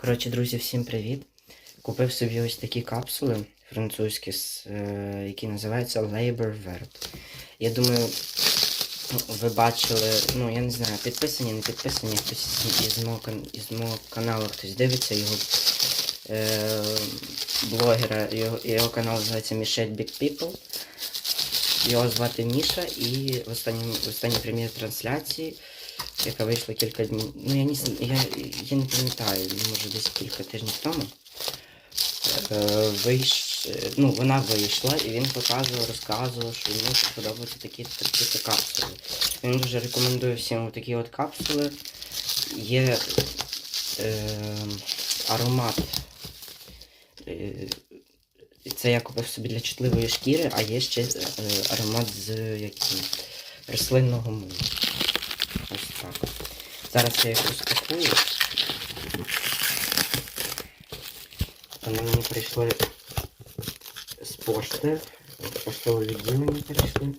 Коротше, друзі, всім привіт. Купив собі ось такі капсули французькі, е, які називаються Labor Vert. Я думаю, ви бачили, ну я не знаю, підписані, не підписані, хтось із, мого, із мого каналу хтось дивиться його е, блогера, його, його канал називається Мішель Big People. Його звати Міша і в останній, в останній прем'єр трансляції, яка вийшла кілька днів. Ну я не я, я не пам'ятаю, може десь кілька тижнів тому. Е, вийш, ну, вона вийшла і він показував, розказував, що йому подобаються такі, такі капсули. Він дуже рекомендує всім такі от капсули. Є е, аромат. Е, це я купив собі для чутливої шкіри, а є ще е, аромат з яким, рослинного милу. Так. Зараз я їх розпакую. Вони мені прийшли з пошти. Поштового відділення прийшли.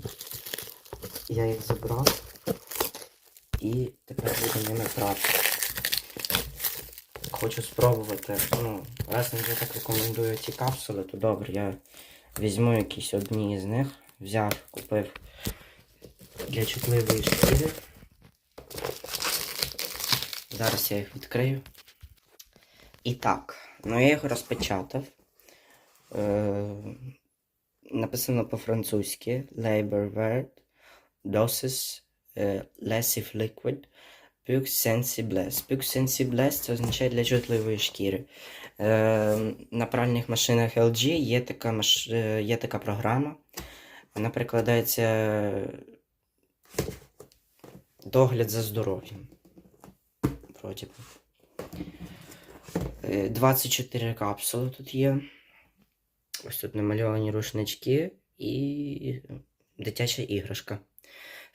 Я їх забрав. І тепер буду ними прати. Хочу спробувати. Ну, раз вже так рекомендує ці капсули, то добре, я візьму якісь одні з них. Взяв, купив для чутливої шкіри. Зараз я їх відкрию. І так, ну я їх розпечатав. Е, написано по-французьки Labor Word Doses е, Lessive Liquid Pux Sensibles. Pux Sensibles це означає для чутливої шкіри. Е, на пральних машинах LG є така, маш... е, є така програма. Вона прикладається догляд за здоров'ям. Вроді. Е, 24 капсули тут є. Ось тут намальовані рушнички і дитяча іграшка.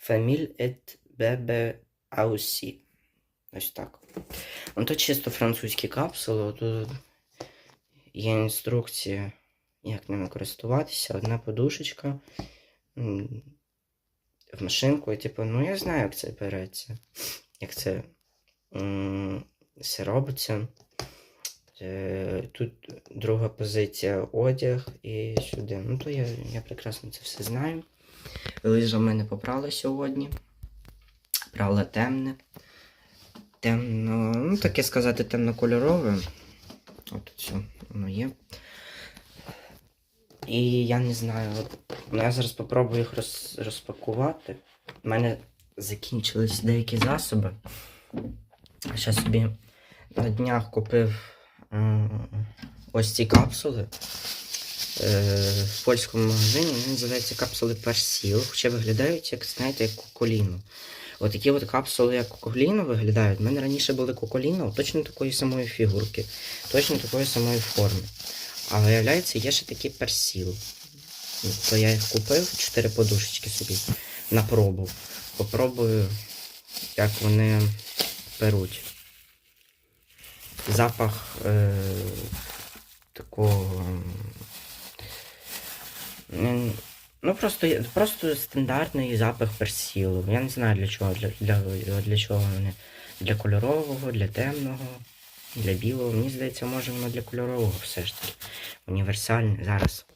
Famille et Bebe Aussi. Ось так. Ну тут чисто французькі капсули. Тут є інструкція, як ними користуватися. Одна подушечка. В машинку. І, типу, ну я знаю, як це береться. Як це все робиться. Е, Тут друга позиція одяг і сюди. Ну, то я, я прекрасно це все знаю. Лижа в мене попрала сьогодні. Прала темне. Темно, ну таке сказати, темнокольорове. От все, воно є. І я не знаю, от, ну, я зараз спробую їх роз, розпакувати. У мене закінчились деякі засоби. Ще собі на днях купив ось ці капсули е, в польському магазині. Вони називаються капсули Персіл, хоча виглядають, як знаєте, як куколіно. Отакі от капсули, як куколіно, виглядають. У мене раніше були куколіно, точно такої самої фігурки, точно такої самої форми. А виявляється, є ще такі персіл. То я їх купив, чотири подушечки собі на пробу. Попробую, як вони беруть. Запах е, такого. Ну, просто, просто стандартний запах персілу. Я не знаю для чого. Для, для, для чого вони. Для кольорового, для темного, для білого. Мені здається, може воно для кольорового все ж таки. Універсальне. Зараз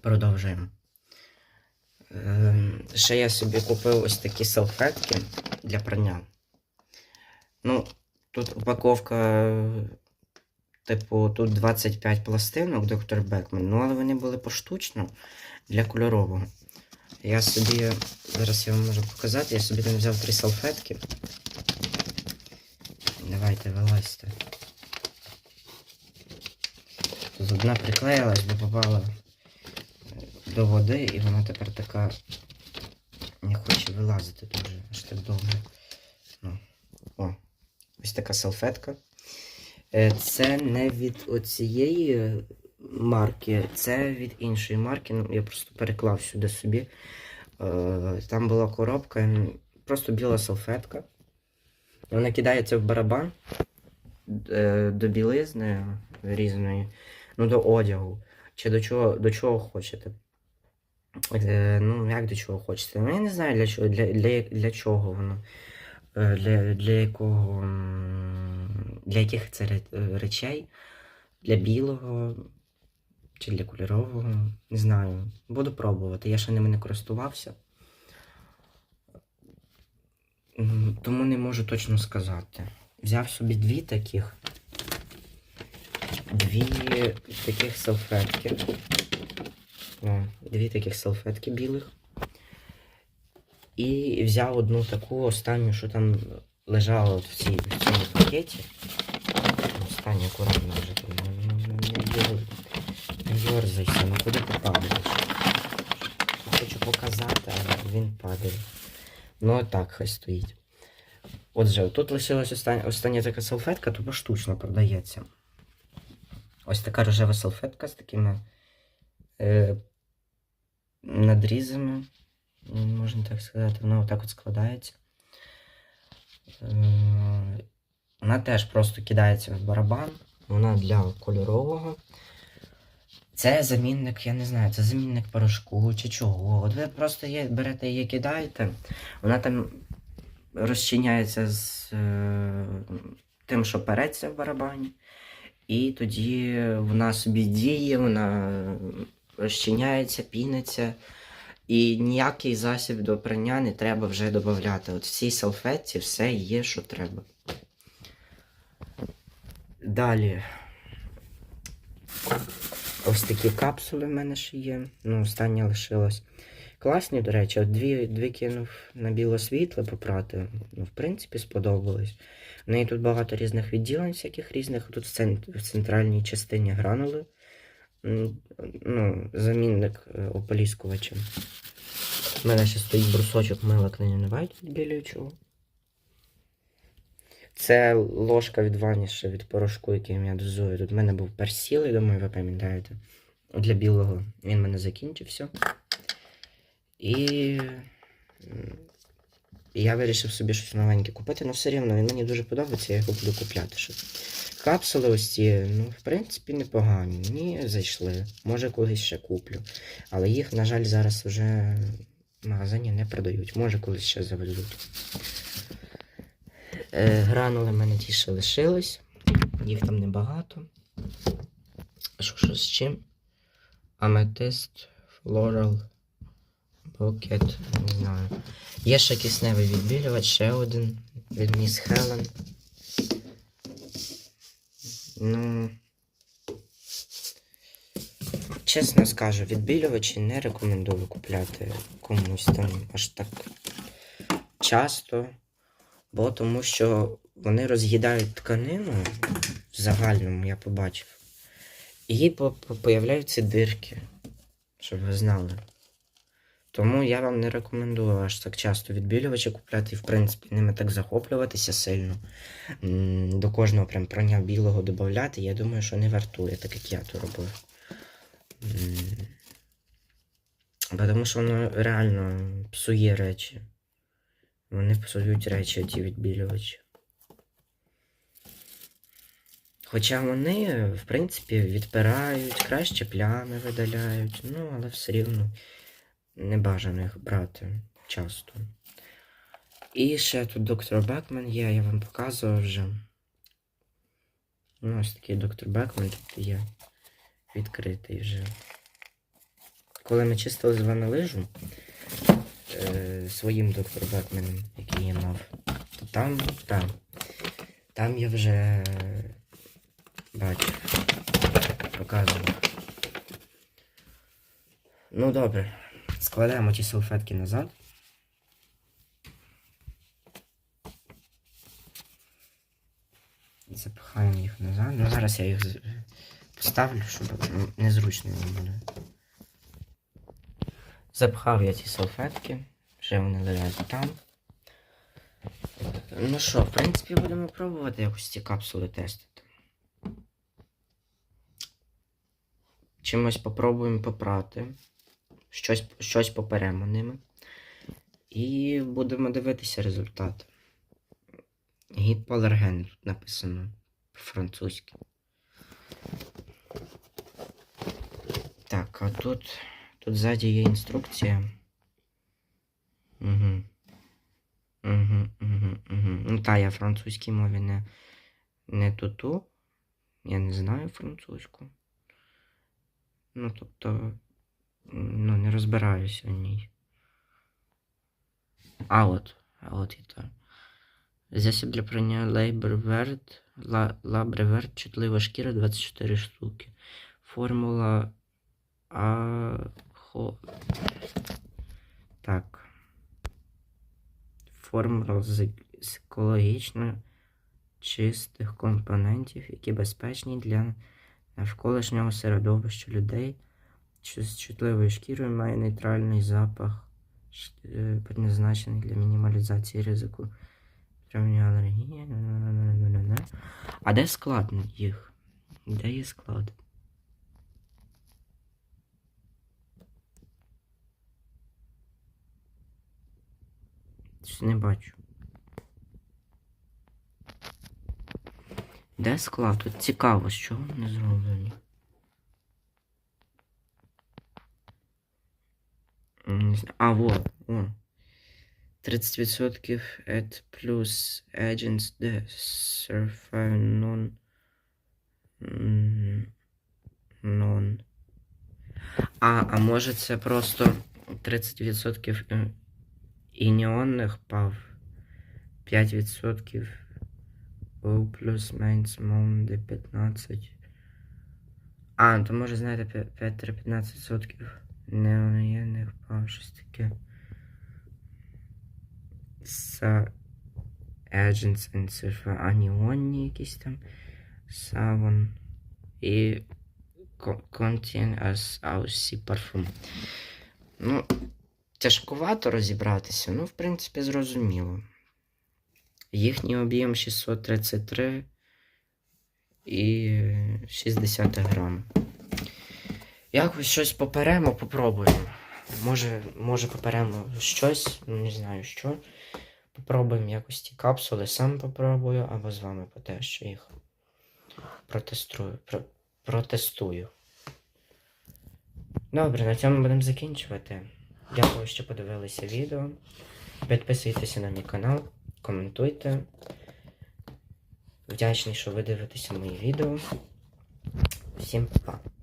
продовжуємо. Ем, ще я собі купив ось такі салфетки для прання. Ну, тут упаковка, типу, тут 25 пластинок, доктор Бекман, ну але вони були поштучно для кольорового. Я собі, зараз я вам можу показати, я собі там взяв три салфетки. Давайте вилазьте. Тут одна приклеїлась, бо попала до води, і вона тепер така не хоче вилазити дуже аж так довго. Ну, о, ось така салфетка. Е, Це не від оцієї марки, це від іншої марки. Ну, я просто переклав сюди собі. Е, Там була коробка, просто біла салфетка. Вона кидається в барабан е, до білизни різної, ну до одягу. Чи до чого, до чого хочете. Е, ну, як до чого хочете. Ну, я не знаю для чого, для, для, для чого воно. Е, Для, для якого. для яких це е, речей? Для білого чи для кольорового? Не знаю. Буду пробувати. Я ще ними не користувався. Тому не можу точно сказати. Взяв собі дві таких. Дві таких салфетки. О, дві таких салфетки білих. І взяв одну таку останню, що там лежала в, цій, в цьому пакеті. Останню акуратно вже там. Не, не, не, йор- не йорзайся, ну куди ти падаєш? Хочу показати, але він падає. Ну отак хай стоїть. Отже, тут лишилась остання, остання така салфетка, то поштучно продається. Ось така рожева салфетка з такими е, надрізами. Можна так сказати, вона отак от складається. Вона теж просто кидається в барабан. Вона для кольорового. Це замінник, я не знаю, це замінник порошку чи чого. От ви просто є, берете її кидаєте, вона там розчиняється з е, тим, що переться в барабані. І тоді вона собі діє, вона розчиняється, піниться. І ніякий засіб до прання не треба вже додати. От в цій салфетці все є, що треба. Далі. Ось такі капсули в мене ще є. Ну, остання лишилась. Класні, до речі, от дві, дві кинув на біло світло попрати. Ну, в принципі, сподобалось. В неї тут багато різних відділень, всяких різних. Тут в центральній частині гранули. М, Ну, замінник е, ополіскувача. У мене ще стоїть брусочок мила книгневайт відбілюючого. Це ложка від ваніша від порошку, яким я дозую. Тут в мене був персіл, я думаю, ви пам'ятаєте. Для білого він в мене закінчився. І м, я вирішив собі щось новеньке купити, але все рівно мені дуже подобається, я його буду купляти. Ще. Капсули ось ці, ну, в принципі, непогані. Мені зайшли. Може, колись ще куплю. Але їх, на жаль, зараз вже в магазині не продають. Може, колись ще завезуть. Е, гранули в мене ті ще лишились. Їх там небагато. Що, що з чим? Аметист, флорал, букет, не знаю. Є ще кисневий відбілювач, ще один від міс Хелен. Ну. Чесно скажу, відбілювачі не рекомендую купляти комусь там аж так часто. Бо тому що вони роз'їдають тканину в загальному, я побачив. І по- по- появляються дирки, щоб ви знали. Тому я вам не рекомендую аж так часто відбілювачі купляти і, в принципі, ними так захоплюватися сильно. До кожного прям прання білого додати, я думаю, що не вартує, так як я то робив. Тому що воно реально псує речі. Вони псують речі, ті відбілювачі. Хоча вони, в принципі, відпирають, краще плями видаляють, ну, але все рівно не бажано брати часто. І ще тут доктор Бекмен є, я вам показував вже. Ну, ось такий доктор Бекмен тут є. Відкритий вже. Коли ми чистили з вами лижу е, своїм доктор Бекменом, який я мав, то там, там, там я вже бачив, показував. Ну добре, складаємо ті салфетки назад. Запихаємо їх назад. Ну зараз я їх поставлю, щоб незручно їм буде. Запхав я ці салфетки, вже вони лежать там. Ну що, в принципі, будемо пробувати якось ці капсули тестити. Чимось попробуємо попрати. Щось, щось поперемо ними. І будемо дивитися результат. Гіпоалерген тут написано по-французьки. Так, а тут. Тут ззаді є інструкція. Угу. Угу, угу, угу. Ну та, я французькій мові не, не туту. Я не знаю французьку. Ну, тобто, ну, не розбираюся в ній. А от, а от і так. Засіб для прання Лейберверт, Лабреверт, чутлива шкіра 24 штуки. Формула А. Хо... Так. Формула з екологічно чистих компонентів, які безпечні для навколишнього середовища людей, з чутливою шкірою має нейтральний запах, е, предназначений для мінімалізації ризику алергії. А де склад їх? Де є склад? Не бачу. Де склад? Тут цікаво, з чого вони зроблені. А, во, о. 30% at plus agents the survive non м, non. А, а може це просто 30% е, ініонних пав, 5% O плюс менш де 15. А, то може знаєте 5-15% Неоніонних пав, щось таке. Са Agents and Surfa аніонні якісь там. Савон. І Contain as Aussie Parfum. Ну, тяжкувато розібратися, ну, в принципі, зрозуміло. Їхній об'єм 633 і 60 грам. Якось щось поперемо, попробуємо. Може, може поперемо щось, ну не знаю що. Попробуємо якось ті капсули, сам попробую, або з вами потещу їх. Протестую. Про, протестую. Добре, на цьому будемо закінчувати. Дякую, що подивилися відео. Підписуйтеся на мій канал, коментуйте. Вдячний, що ви дивитеся мої відео. Всім па-па.